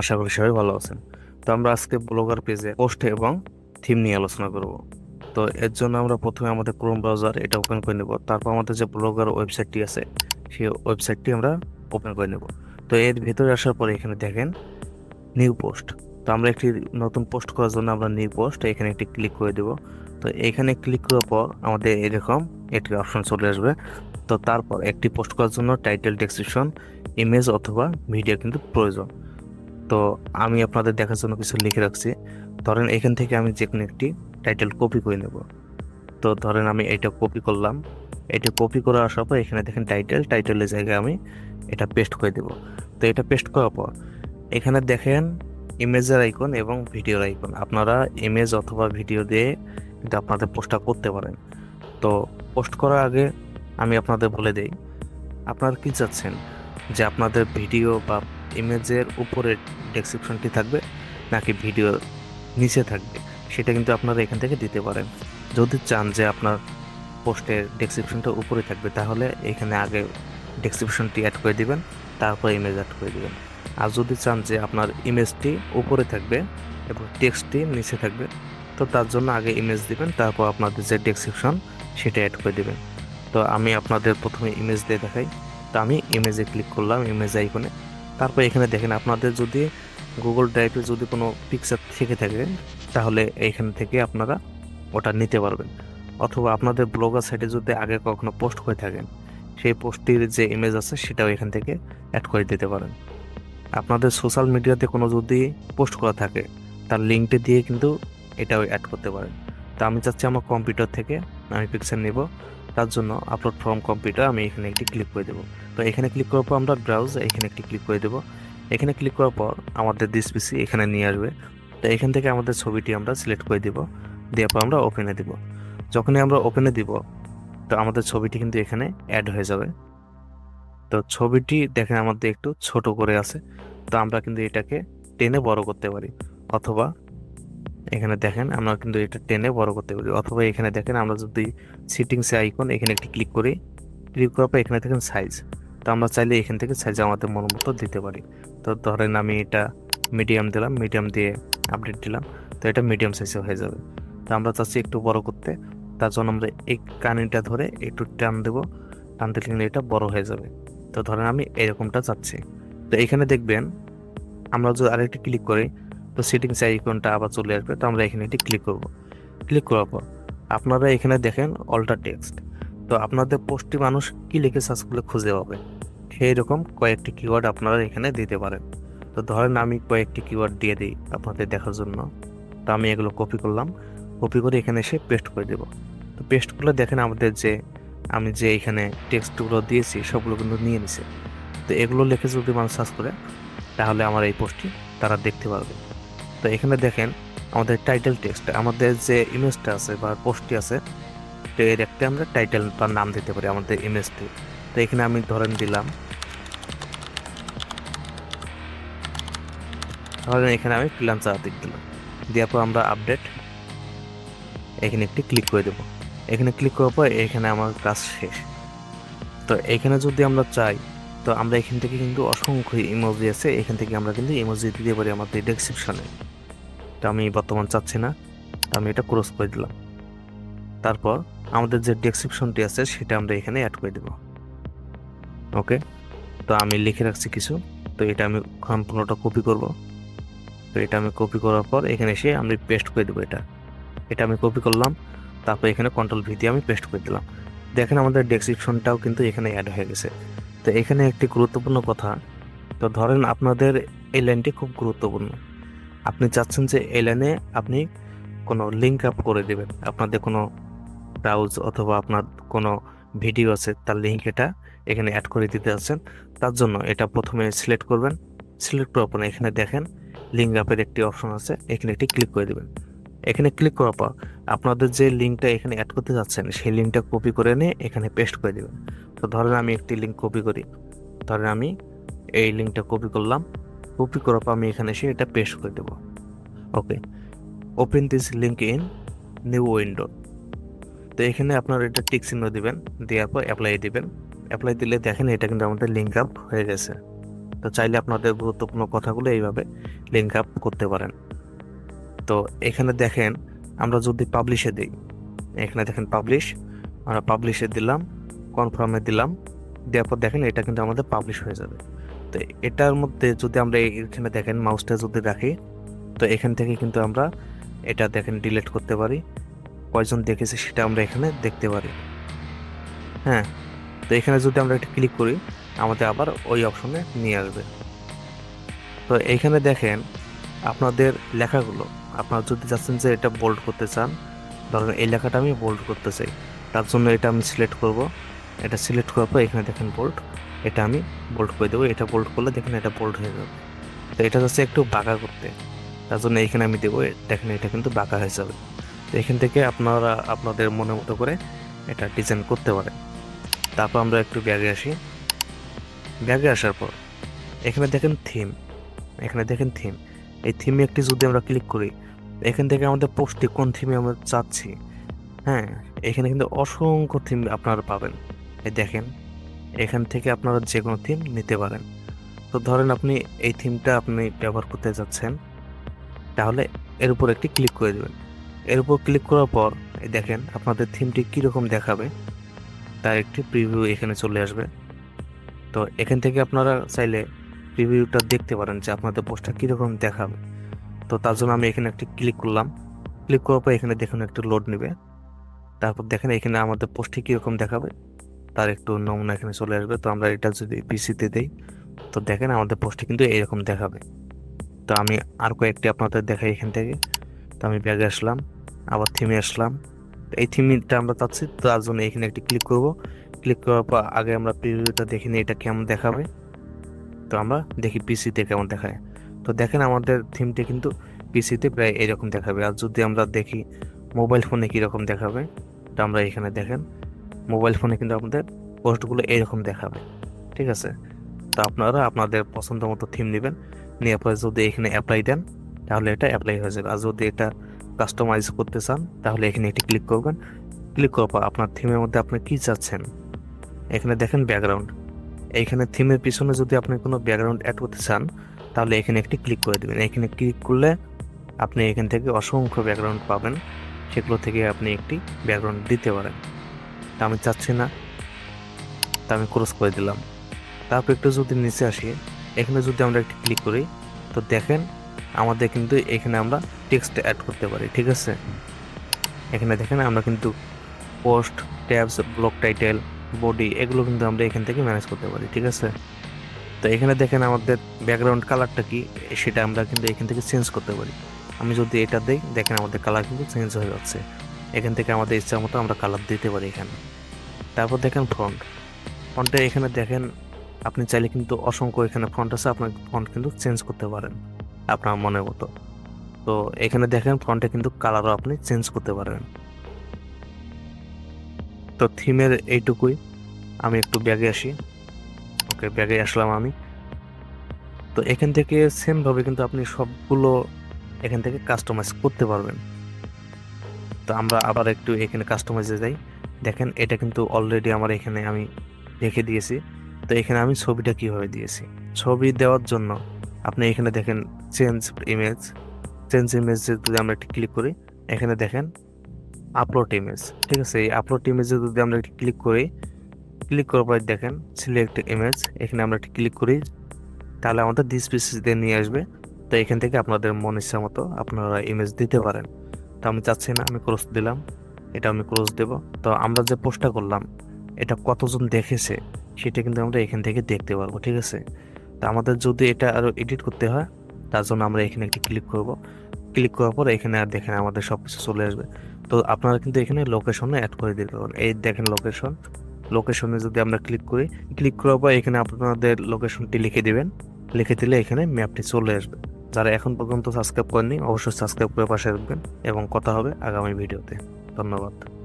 আশা করি সবাই ভালো আছেন। তো আমরা আজকে ব্লগার পেজে পোস্ট এবং থিম নিয়ে আলোচনা করব। তো এর জন্য আমরা প্রথমে আমাদের ক্রোম ব্রাউজার এটা ওপেন করে নেব। তারপর আমাদের যে ব্লগার ওয়েবসাইটটি আছে, সেই ওয়েবসাইটটি আমরা ওপেন করে নেব। তো এর ভিতরে আসার পরে এখানে দেখেন নিউ পোস্ট তো আমরা একটি নতুন পোস্ট করার জন্য আমরা নিউ পোস্ট এখানে একটি ক্লিক করে দেব। তো এখানে ক্লিক করার পর আমাদের এরকম একটি অপশন চলে আসবে। তো তারপর একটি পোস্ট করার জন্য টাইটেল ডেসক্রিপশন ইমেজ অথবা ভিডিও কিন্তু প্রয়োজন। তো আমি আপনাদের দেখার জন্য কিছু লিখে রাখছি। ধরেন এখান থেকে আমি যে কোনো একটি টাইটেল কপি করে নেব। তো ধরেন আমি এটা কপি করলাম। এটা কপি করে আসার পর এখানে দেখেন টাইটেল টাইটেলের জায়গায় আমি এটা পেস্ট করে দেব। তো এটা পেস্ট করার পর এখানে দেখেন ইমেজের আইকন এবং ভিডিওর আইকন আপনারা ইমেজ অথবা ভিডিও দিয়ে কিন্তু আপনাদের পোস্টটা করতে পারেন। তো পোস্ট করার আগে আমি আপনাদের বলে দেই, আপনারা কি চাচ্ছেন যে আপনাদের ভিডিও বা ইমেজের উপরে ডেসক্রিপশনটি থাকবে, নাকি ভিডিও নিচে থাকবে, সেটা কিন্তু আপনারা এখান থেকে দিতে পারেন। যদি চান যে আপনার পোস্টের ডেসক্রিপশনটা উপরে থাকবে, তাহলে এখানে আগে ডেসক্রিপশনটি অ্যাড করে দিবেন, তারপর ইমেজ অ্যাড করে দিবেন। আর যদি চান যে আপনার ইমেজটি উপরে থাকবে এবং টেক্সটটি নিচে থাকবে, তো তার জন্য আগে ইমেজ দিবেন, তারপর আপনাদের যে ডেসক্রিপশন সেটা অ্যাড করে দিবেন। তো আমি আপনাদের প্রথমে ইমেজ দিয়ে দেখাই। তো আমি ইমেজে ক্লিক করলাম ইমেজ আইকনে তারপর এখানে দেখেন আপনাদের যদি গুগল ড্রাইভে যদি কোনো পিকচার থেকে থাকে, তাহলে এইখান থেকে আপনারা ওটা নিতে পারবেন। অথবা আপনাদের ব্লগার সাইটে যদি আগে কখনো পোস্ট করে থাকেন সেই পোস্টটির যে ইমেজ আছে, সেটাও এখান থেকে অ্যাড করে দিতে পারেন। আপনাদের সোশ্যাল মিডিয়াতে কোনো যদি পোস্ট করা থাকে, তার লিঙ্কটি দিয়ে কিন্তু এটাও অ্যাড করতে পারেন। তো আমি চাচ্ছি আমার কম্পিউটার থেকে আমি পিকচার নেব, তার জন্য আপলোড ফ্রম কম্পিউটার আমি এখানে একটি ক্লিক করে দেবো। তো এখানে ক্লিক করার পর আমরা ব্রাউজ এখানে একটি ক্লিক করে দেবো। এখানে ক্লিক করার পর আমাদের দিস পিসি এখানে নিয়ে আসবে। তো এখান থেকে আমাদের ছবিটি আমরা সিলেক্ট করে দিব। দেওয়ার পর আমরা ওপেনে দিব। যখনই আমরা ওপেনে দিব, তো আমাদের ছবিটি কিন্তু এখানে অ্যাড হয়ে যাবে। তো ছবিটি দেখেন আমাদের একটু ছোট করে আছে। তো আমরা কিন্তু এটাকে টেনে বড় করতে পারি। অথবা এখানে দেখেন আমরা কিন্তু এটা টেনে বড় করতে পারি। অথবা এখানে দেখেন আমরা যদি সিটিংসে আইকন এখানে একটি ক্লিক করি ক্লিক করার পর এখানে দেখেন সাইজ তো আমরা চাইলে এখান থেকে সাইজ আমাদের মন মতো দিতে পারি। তো ধরেন আমি এটা মিডিয়াম দিলাম মিডিয়াম দিয়ে আপডেট দিলাম, তো এটা মিডিয়াম সাইজে হয়ে যাবে। তো আমরা চাচ্ছি একটু বড় করতে, তার জন্য আমরা এই কানিটা ধরে একটু টান দেবো, টান দিলে কিন্তু এটা বড় হয়ে যাবে। তো ধরেন আমি এরকমটা চাচ্ছি। তো এখানে দেখবেন, আমরা যদি আরেকটি ক্লিক করি, তো সেটিংস আইকনটা আবার চলে আসবে, তো আমরা এখানে একটি ক্লিক করব। ক্লিক করার পর, আপনারা এখানে দেখেন অল্টার টেক্সট তো আপনাদের পোস্টটি মানুষ কি লিখে সার্চ করলে খুঁজে পাবে? সেই রকম কয়েকটি কিওয়ার্ড আপনারা এখানে দিতে পারেন। তো ধরেন আমি কয়েকটি কিওয়ার্ড দিয়ে দিই আপনাদের দেখার জন্য। তো আমি এগুলো কপি করলাম। কপি করে এখানে এসে পেস্ট করে দেবো। তো পেস্ট করলে দেখেন আমাদের যে, আমি যে এখানে টেক্সটগুলো দিয়েছি, সবগুলো কিন্তু নিয়ে নিছে। তো এগুলো লিখে যদি মানুষ সার্চ করে, তাহলে আমার এই পোস্টটি তারা দেখতে পারবে। তো এখানে দেখেন, আমাদের টাইটেল টেক্সট আমাদের যে ইমেজটা আছে বা পোস্টটি আছে, তো এর একটা আমরা টাইটেল বা নাম দিতে পারি আমাদের ইমেজটি তো এখানে আমি ধরেন দিলাম ধরেন এখানে আমি ফ্রিলান্সার দিক দিলাম। দেওয়ার পর আমরা আপডেট এখানে একটি ক্লিক করে দেবো। এখানে ক্লিক করার পর এখানে আমার কাজ শেষ। তো এখানে যদি আমরা চাই, তো আমরা এখান থেকে কিন্তু অসংখ্য ইমোজি আছে। এখান থেকে আমরা কিন্তু ইমোজি দিতে পারি আমাদের ডেসক্রিপশনে তো আমি বর্তমান চাচ্ছি না। আমি এটা ক্রস করে দিলাম। তারপর আমাদের যে ডেসক্রিপশনটি আছে, সেটা আমরা এখানে অ্যাড করে দেব। ওকে তো আমি লিখে রাখছি কিছু। তো এটা আমি সম্পূর্ণটা কপি করব। তো এটা আমি কপি করার পর এখানে এসে আমি পেস্ট করে দেবো এটা। এটা আমি কপি করলাম, তারপর এখানে কন্ট্রোল ভি দিয়ে আমি পেস্ট করে দিলাম। দেখেন আমাদের ডেসক্রিপশনটাও কিন্তু এখানে অ্যাড হয়ে গেছে। তো এখানে একটি গুরুত্বপূর্ণ কথা, তো ধরেন আপনাদের এই লাইনটি খুব গুরুত্বপূর্ণ। আপনি চাচ্ছেন যে এই লাইনে আপনি কোনো লিঙ্ক আপ করে দেবেন। আপনাদের কোনো ব্রাউজ অথবা আপনার কোনো ভিডিও আছে, তার লিঙ্ক এটা এখানে অ্যাড করে দিতে যাচ্ছেন তার জন্য এটা প্রথমে সিলেক্ট করবেন। সিলেক্ট করার পর এখানে দেখেন লিঙ্ক আপের একটি অপশন আছে, এখানে একটি ক্লিক করে দেবেন। এখানে ক্লিক করার পর আপনাদের যে লিঙ্কটা এখানে অ্যাড করতে যাচ্ছেন সেই লিঙ্কটা কপি করে নিয়ে এখানে পেস্ট করে দেবেন। তো ধরেন আমি একটি লিঙ্ক কপি করি। ধরেন আমি এই লিঙ্কটা কপি করলাম। কপি করার পর আমি এখানে এসে এটা পেস্ট করে দেবো। Okay open this link in new window তো এখানে আপনার এটা টিক চিহ্ন দিবেন, দেওয়ার পর অ্যাপ্লাই দিবেন। অ্যাপ্লাই দিলে দেখেন এটা কিন্তু আমাদের লিঙ্ক আপ হয়ে গেছে। তো চাইলে আপনাদের গুরুত্বপূর্ণ কথাগুলো এইভাবে লিঙ্ক আপ করতে পারেন। তো এখানে দেখেন, আমরা যদি পাবলিশে দিই, এখানে দেখেন পাবলিশ আমরা পাবলিশে দিলাম কনফার্মে দিলাম, দেওয়ার পর দেখেন এটা কিন্তু আমাদের পাবলিশ হয়ে যাবে। তো এটার মধ্যে যদি আমরা এখানে দেখেন মাউসটা যদি রাখি, তো এখান থেকে কিন্তু আমরা এটা দেখেন ডিলিট করতে পারি। কয়জন দেখেছে সেটা আমরা এখানে দেখতে পারি। হ্যাঁ তো এখানে যদি আমরা একটা ক্লিক করি আমাদের আবার ওই অপশনে নিয়ে আসবে। তো এইখানে দেখেন, আপনাদের লেখাগুলো, আপনারা যদি চাচ্ছেন যে এটা বোল্ড করতে চান, ধরেন এই লেখাটা আমি বোল্ড করতে চাই, তার জন্য এটা আমি সিলেক্ট করব। এটা সিলেক্ট করার পর এখানে দেখেন বোল্ড এটা আমি বোল্ড করে দেবো। এটা বোল্ড করলে দেখেন এটা বোল্ড হয়ে যাবে। তো এটা হচ্ছে একটু বাঁকা করতে। তার জন্য এইখানে আমি দেবো, দেখেন এটা কিন্তু বাঁকা হয়ে যাবে। তো এখান থেকে আপনারা, আপনাদের মনে মতো করে এটা ডিজাইন করতে পারেন। তারপর আমরা একটু ব্যাগে আসি। ব্যাগে আসার পর। এখানে দেখেন থিম এখানে দেখেন থিম এই থিমে একটি যদি আমরা ক্লিক করি, এখান থেকে আমাদের পোস্টটি কোন থিমে আমরা চাচ্ছি? হ্যাঁ এখানে কিন্তু অসংখ্য থিম আপনারা পাবেন। এই দেখেন, এখান থেকে আপনারা যে কোনো থিম নিতে পারেন। তো ধরেন আপনি এই থিমটা আপনি ব্যবহার করতে যাচ্ছেন, তাহলে এর উপর একটি ক্লিক করে দেবেন। এর উপর ক্লিক করার পর দেখেন আপনাদের থিমটি কীরকম দেখাবে, তার একটি প্রিভিউ এখানে চলে আসবে। তো এখান থেকে আপনারা চাইলে প্রিভিউটা দেখতে পারেন যে আপনাদের পোস্টটা কীরকম দেখাবে। তো তার জন্য আমি এখানে একটি ক্লিক করলাম। ক্লিক করার পর এখানে দেখুন একটু লোড নেবে। তারপর দেখেন এখানে আমাদের পোস্টটি কীরকম দেখাবে। তার একটু নমুনা এখানে চলে আসবে। তো আমরা এটা যদি পিসিতে দেই, তো দেখেন আমাদের পোস্টটি কিন্তু এইরকম দেখাবে। তো আমি আর কয়েকটি আপনাদের দেখাই এখান থেকে। তো আমি ব্যাগে আসলাম, আবার থিমে আসলাম। এই থিমটা আমরা চাচ্ছি, তার জন্য এখানে একটি ক্লিক করব। ক্লিক করার পর আগে আমরা প্রিভিউটা দেখে নিই এটা কেমন দেখাবে। তো আমরা দেখি পিসিতে কেমন দেখায়। তো দেখেন আমাদের থিমটি কিন্তু পিসিতে প্রায় এরকম দেখাবে। আর যদি আমরা দেখি মোবাইল ফোনে কীরকম দেখাবে, তো আমরা এখানে দেখেন মোবাইল ফোনে কিন্তু আমাদের পোস্টগুলো এরকম দেখাবে। ঠিক আছে? তো আপনারা আপনাদের পছন্দ মতো থিম নেবেন। নেওয়ার পরে যদি এখানে অ্যাপ্লাই দেন, তাহলে এটা অ্যাপ্লাই হয়ে যাবে। আর যদি এটা কাস্টমাইজ করতে চান, তাহলে এখানে এটি ক্লিক করবেন। ক্লিক করার পর আপনার থিমের মধ্যে আপনি কী চাচ্ছেন? এখানে দেখেন ব্যাকগ্রাউন্ড এইখানে থিমের পিছনে যদি আপনি কোনো ব্যাকগ্রাউন্ড অ্যাড করতে চান, তাহলে এখানে একটি ক্লিক করে দেবেন। এখানে ক্লিক করলে আপনি এখান থেকে অসংখ্য ব্যাকগ্রাউন্ড পাবেন, সেগুলো থেকে আপনি একটি ব্যাকগ্রাউন্ড দিতে পারেন। তা আমি চাচ্ছি না, তা আমি ক্রস করে দিলাম। তারপর একটু যদি নিচে আসি, এখানে যদি আমরা একটি ক্লিক করি, তো দেখেন আমাদের কিন্তু এখানে আমরা টেক্সট অ্যাড করতে পারি, ঠিক আছে? এখানে দেখেন আমরা কিন্তু post tabs block title body এগুলো কিন্তু আমরা এখান থেকে ম্যানেজ করতে পারি, ঠিক আছে? তো এখানে দেখেন আমাদের ব্যাকগ্রাউন্ড কালারটা কি, সেটা আমরা কিন্তু এখান থেকে চেঞ্জ করতে পারি। আমি যদি এটা দিই, দেখেন আমাদের কালার কিন্তু চেঞ্জ হয়ে যাচ্ছে। এখান থেকে আমাদের ইচ্ছা মতো আমরা কালার দিতে পারি এখানে। তারপর দেখেন ফ্রন্ট ফ্রন্টে এখানে দেখেন, আপনি চাইলে কিন্তু অসংখ্য এখানে ফ্রন্ট আছে, আপনার ফ্রন্ট কিন্তু চেঞ্জ করতে পারেন, আপনার মনের মতো। তো এখানে দেখেন ফ্রন্টে কিন্তু কালারও আপনি চেঞ্জ করতে পারেন। তো থিমের এইটুকুই। আমি একটু ব্যাগে আসি। ওকে, ব্যাগে আসলাম আমি। তো এখান থেকে সেমভাবে কিন্তু আপনি সবগুলো এখান থেকে কাস্টমাইজ করতে পারবেন। তো আমরা আবার একটু এখানে কাস্টমাইজে যাই। দেখেন, এটা কিন্তু অলরেডি আমার এখানে আমি রেখে দিয়েছি। তো এখানে আমি ছবিটা কীভাবে দিয়েছি? ছবি দেওয়ার জন্য আপনি এখানে দেখেন চেঞ্জ ইমেজ চেঞ্জ ইমেজ যদি আমরা একটি ক্লিক করি, এখানে দেখেন আপলোড ইমেজ ঠিক আছে? এই আপলোড ইমেজে যদি আমরা একটি ক্লিক করি ক্লিক করার পর দেখেন সিলেক্ট ইমেজ এখানে আমরা একটি ক্লিক করি, তাহলে আমাদের দিস পিসিতে নিয়ে আসবে। তো এখান থেকে আপনাদের মন ইচ্ছা মতো আপনারা ইমেজ দিতে পারেন। তো আমি চাচ্ছি না, আমি ক্রস দিলাম, এটা আমি ক্রস দেব। তো আমরা যে পোস্টটা করলাম, এটা কতজন দেখেছে, সেটা কিন্তু আমরা এখান থেকে দেখতে পারব, ঠিক আছে? তো আমাদের যদি এটা আরও এডিট করতে হয়, তার জন্য আমরা এখানে একটি ক্লিক করব। ক্লিক করার পর এখানে আর দেখেন আমাদের সব কিছু চলে আসবে। তো আপনারা কিন্তু এখানে লোকেশনে অ্যাড করে দিতে পারেন। এই দেখেন লোকেশন লোকেশনে যদি আমরা ক্লিক করি ক্লিক করার পর এখানে আপনাদের লোকেশনটি লিখে দেবেন। লিখে দিলে এখানে ম্যাপটি চলে আসবে। যারা এখন পর্যন্ত সাবস্ক্রাইব করেননি, অবশ্যই সাবস্ক্রাইব করে পাশে রাখবেন এবং কথা হবে আগামী ভিডিওতে। ধন্যবাদ।